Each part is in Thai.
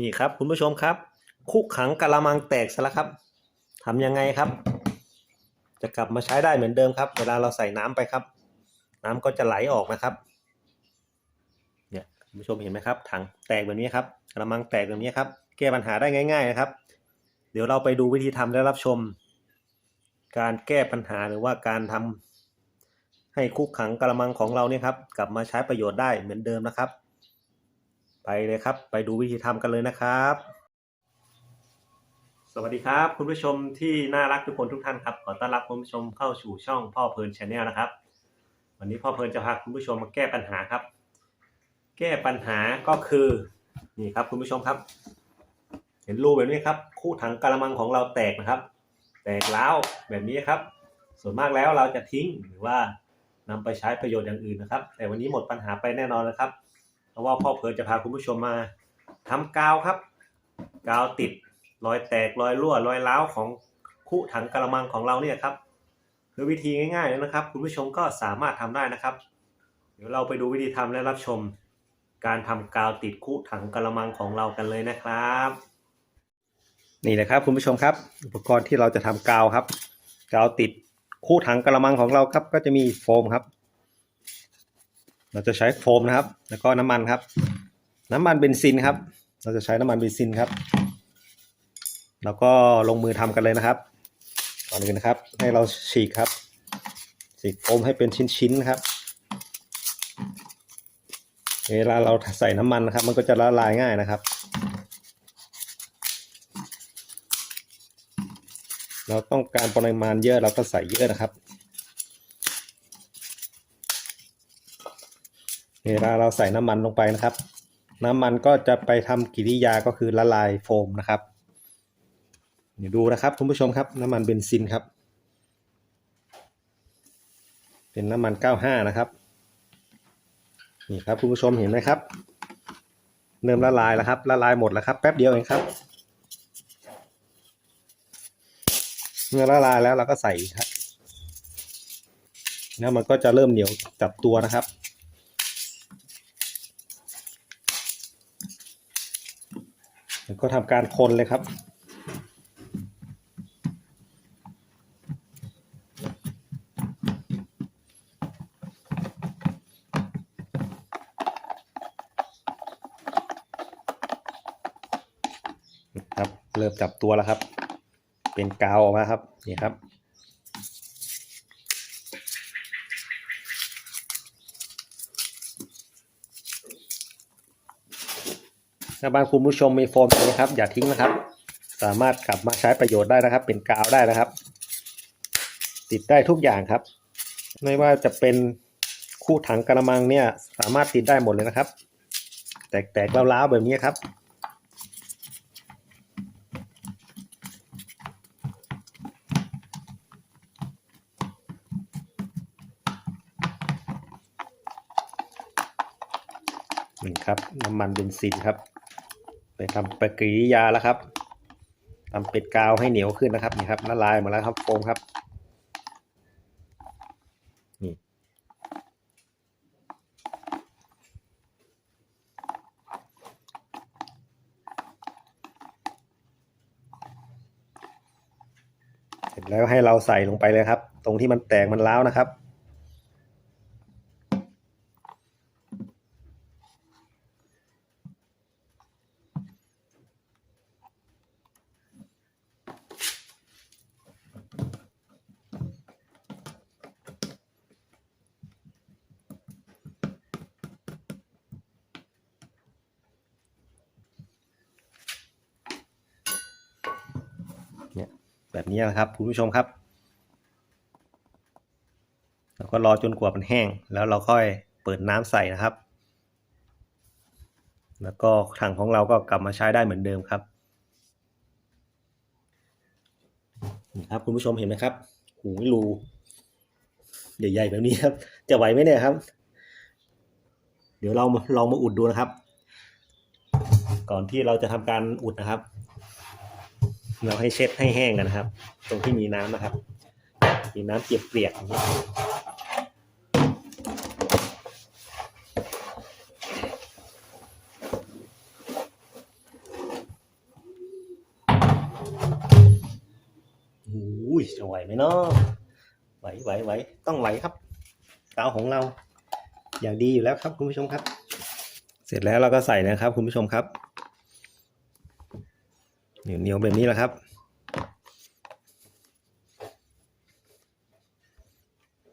นี่ครับคุณผู้ชมครับ คุกขังกะละมังแตกซะแล้วครับทำยังไงครับ จะกลับมาใช้ได้เหมือนเดิมครับ เวลาเราใส่น้ำไปครับ น้ำก็จะไหลออกนะครับเนี่ยคุณผู้ชมเห็นไหมครับ ถังแตกแบบนี้ครับกะละมังแตกแบบนี้ครับ แก้ปัญหาได้ง่าย ๆนะครับ เดี๋ยวเราไปดูวิธีทำและรับชม การแก้ปัญหาหรือว่าการทำให้คุกขังกะละมังของเราเนี่ยครับ กลับมาใช้ประโยชน์ได้เหมือนเดิมนะครับ ไปเลยครับ ไปดูวิธีทำกันเลยนะครับ สวัสดีครับ คุณผู้ชมที่น่ารักทุกคนทุกท่านครับ ขอต้อนรับคุณผู้ชมเข้าสู่ช่องพ่อเพลินชาแนลนะครับ วันนี้พ่อเพลินจะพาคุณผู้ชมมาแก้ปัญหาครับ แก้ปัญหาก็คือนี่ครับคุณผู้ชมครับ เห็นรูแบบนี้ครับ คู่ถังกะละมังของเราแตกนะครับ แตกแล้วแบบนี้ครับ ส่วนมากแล้วเราจะทิ้งหรือว่านำไปใช้ประโยชน์อย่างอื่นนะครับ แต่วันนี้หมดปัญหาไปแน่นอนนะครับ ราะว่าพ่อเพลินจะพาคุณผู้ชมมาทำกาวครับ กาวติดรอยแตกรอยรั่วรอยร้าวของคู่ถังกระมังของเราเนี่ยครับโดยวิธีง่ายๆเลยนะครับ คุณผู้ชมก็สามารถทำได้นะครับ เดี๋ยวเราไปดูวิธีทำและรับชม การทำกาวติดคู่ถังกระมังของเรากันเลยนะครับ นี่แหละครับคุณผู้ชมครับ อุปกรณ์ที่เราจะทำกาวครับ กาวติดคู่ถังกระมังของเราครับ ก็จะมีโฟมครับ เราจะใช้โฟมนะครับ แล้วก็น้ำมันครับ น้ำมันเบนซินครับ เราจะใช้น้ำมันเบนซินครับ แล้วก็ลงมือทำกันเลยนะครับก่อนอื่นนะครับ ให้เราฉีกครับฉีกโฟมให้เป็นชิ้นๆครับเวลาเราใส่น้ำมันนะครับ มันก็จะละลายง่ายนะครับ เราต้องการปริมาณเยอะเราก็ใส่เยอะนะครับ เวลาเราใส่น้ำมันลงไปนะครับ น้ำมันก็จะไปทำกิริยาก็คือละลายโฟมนะครับเดี๋ยวดูนะครับคุณผู้ชมครับ น้ำมันเบนซินครับ เป็นน้ำมัน 95 นะครับ นี่ครับคุณผู้ชมเห็นไหมครับเริ่มละลายแล้วครับ ละลายหมดแล้วครับ แป๊บเดียวเองครับ เมื่อละลายแล้วเราก็ใส่ครับ แล้วมันก็จะเริ่มเหนียวจับตัวนะครับ แล้ว ก็ทำการคนเลยครับ ครับ เริ่มจับตัวแล้วครับ เป็นกาวออกมาครับ นี่ครับ ถ้าบ้านคุณผู้ชมมีโฟมนะครับ อย่าทิ้งนะครับ สามารถกลับมาใช้ประโยชน์ได้นะครับ เป็นกาวได้นะครับ ติดได้ทุกอย่างครับ ไม่ว่าจะเป็นคู่ถังกระมังเนี่ย สามารถติดได้หมดเลยนะครับ แตกๆล้าวๆแบบนี้ครับนี่ครับน้ำมันเบนซินครับ ไปทำปฏิกิริยาแล้วครับทำเป็ดกาวให้เหนียวขึ้นนะครับนี่ครับละลายหมดแล้วครับโฟมครับนี่เสร็จแล้วให้เราใส่ลงไปเลยครับ ตรงที่มันแตกมันร้าวนะครับ เนี่ย แบบนี้นะครับ คุณผู้ชมครับแล้วก็รอจนกว่ามันแห้ง แล้วเราค่อยเปิดน้ำใส่นะครับ แล้วก็ถังของเราก็กลับมาใช้ได้เหมือนเดิมครับนี่ครับคุณผู้ชมเห็นไหมครับ หูรูใหญ่ๆแบบนี้ครับ จะไหวไหมเนี่ยครับ เดี๋ยวเรามาลองมาอุดดูนะครับ ก่อนที่เราจะทำการอุดนะครับ เราให้เช็ดให้แห้งกันนะครับ ตรงที่มีน้ำนะครับ มีน้ำเปียกๆอุ้ยจะไหวไหมเนาะไหวไหวไหวต้องไหวครับเตาของเรา อย่างดีอยู่แล้วครับคุณผู้ชมครับ เสร็จแล้วเราก็ใส่นะครับ คุณผู้ชมครับ เหนียวเหนียวแบบนี้แหละครับ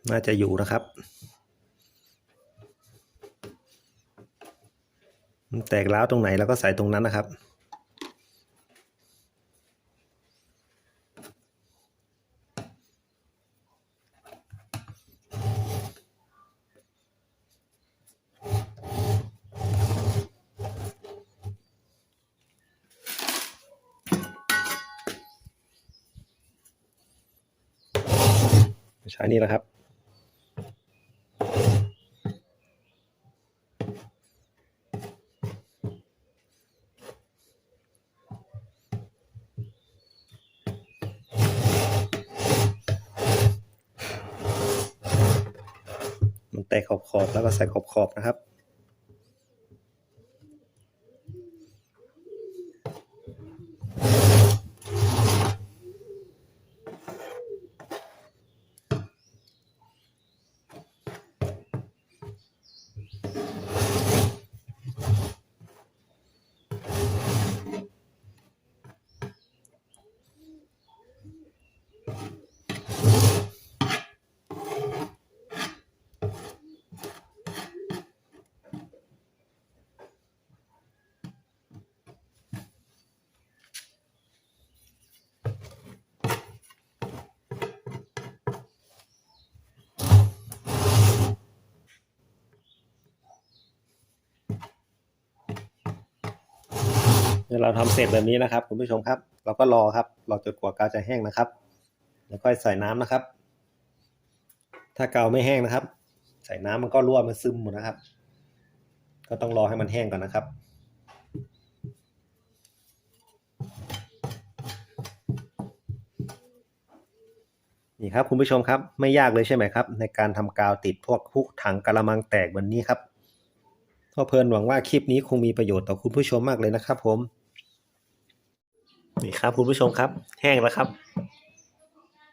น่าจะอยู่นะครับมันแตกร้าวตรงไหนแล้วก็ใส่ตรงนั้นนะครับ ใช้นี่แหละครับ มันแตกขอบขอบแล้วก็ใส่ขอบขอบนะครับ อเราทำเสร็จแบบนี้นะครับ คุณผู้ชมครับ เราก็รอครับรอจนกว่ากาวจะแห้งนะครับ แล้วก็ใส่น้ำนะครับ ถ้ากาวไม่แห้งนะครับ ใส่น้ำมันก็รั่วมันซึมหมดนะครับ ก็ต้องรอให้มันแห้งก่อนนะครับนี่ครับคุณผู้ชมครับไม่ยากเลยใช่ไหมครับ ในการทำกาวติดพวกพุกถังกระมังแตกแบบนี้ครับก็เพลินหวังว่าคลิปนี้คงมีประโยชน์ต่อคุณผู้ชมมากเลยนะครับผม นี่ครับคุณผู้ชมครับ แห้งแล้วครับ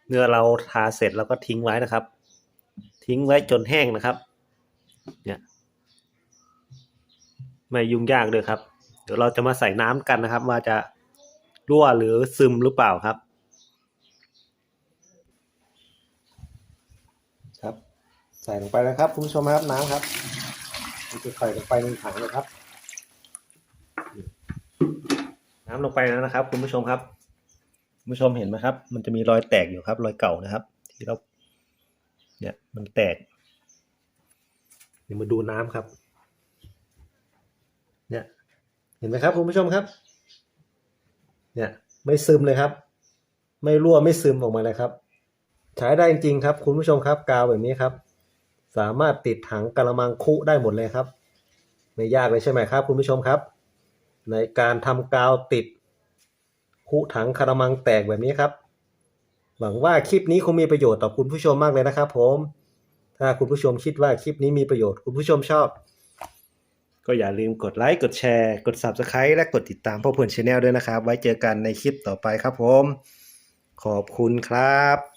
เนื้อเราทาเสร็จแล้วก็ทิ้งไว้นะครับ ทิ้งไว้จนแห้งนะครับ เนี่ยไม่ยุ่งยากเลยครับ เดี๋ยวเราจะมาใส่น้ำกันนะครับ ว่าจะรั่วหรือซึมหรือเปล่าครับ ครับ ใส่ลงไปนะครับ คุณผู้ชมครับน้ำครับจะใส่ลงไปในถังเลยครับ น้ำลงไปแล้วนะครับ คุณผู้ชมครับคุณผู้ชมเห็นไหมครับ มันจะมีรอยแตกอยู่ครับ รอยเก่านะครับ ที่เรา เนี่ยมันแตกเดี๋ยวมาดูน้ำครับ เนี่ย เห็นไหมครับคุณผู้ชมครับ เนี่ย ไม่ซึมเลยครับ ไม่รั่วไม่ซึมออกมาเลยครับ ใช้ได้จริงๆครับ คุณผู้ชมครับ กาวแบบนี้ครับ สามารถติดถังกระมังคุได้หมดเลยครับ ไม่ยากเลยใช่ไหมครับ คุณผู้ชมครับ ในการทำกาวติดคุถังกรมังแตกแบบนี้ครับ หวังว่าคลิปนี้คงมีประโยชน์ต่อคุณผู้ชมมากเลยนะครับ ผม ถ้าคุณผู้ชมคิดว่าคลิปนี้มีประโยชน์คุณผู้ชมชอบ ก็อย่าลืมกดไลค์กดแชร์ กด Subscribe และกดติดตามพ่อเพื่อนชาแนลด้วยนะครับ ไว้เจอกันในคลิปต่อไปครับผม ขอบคุณครับ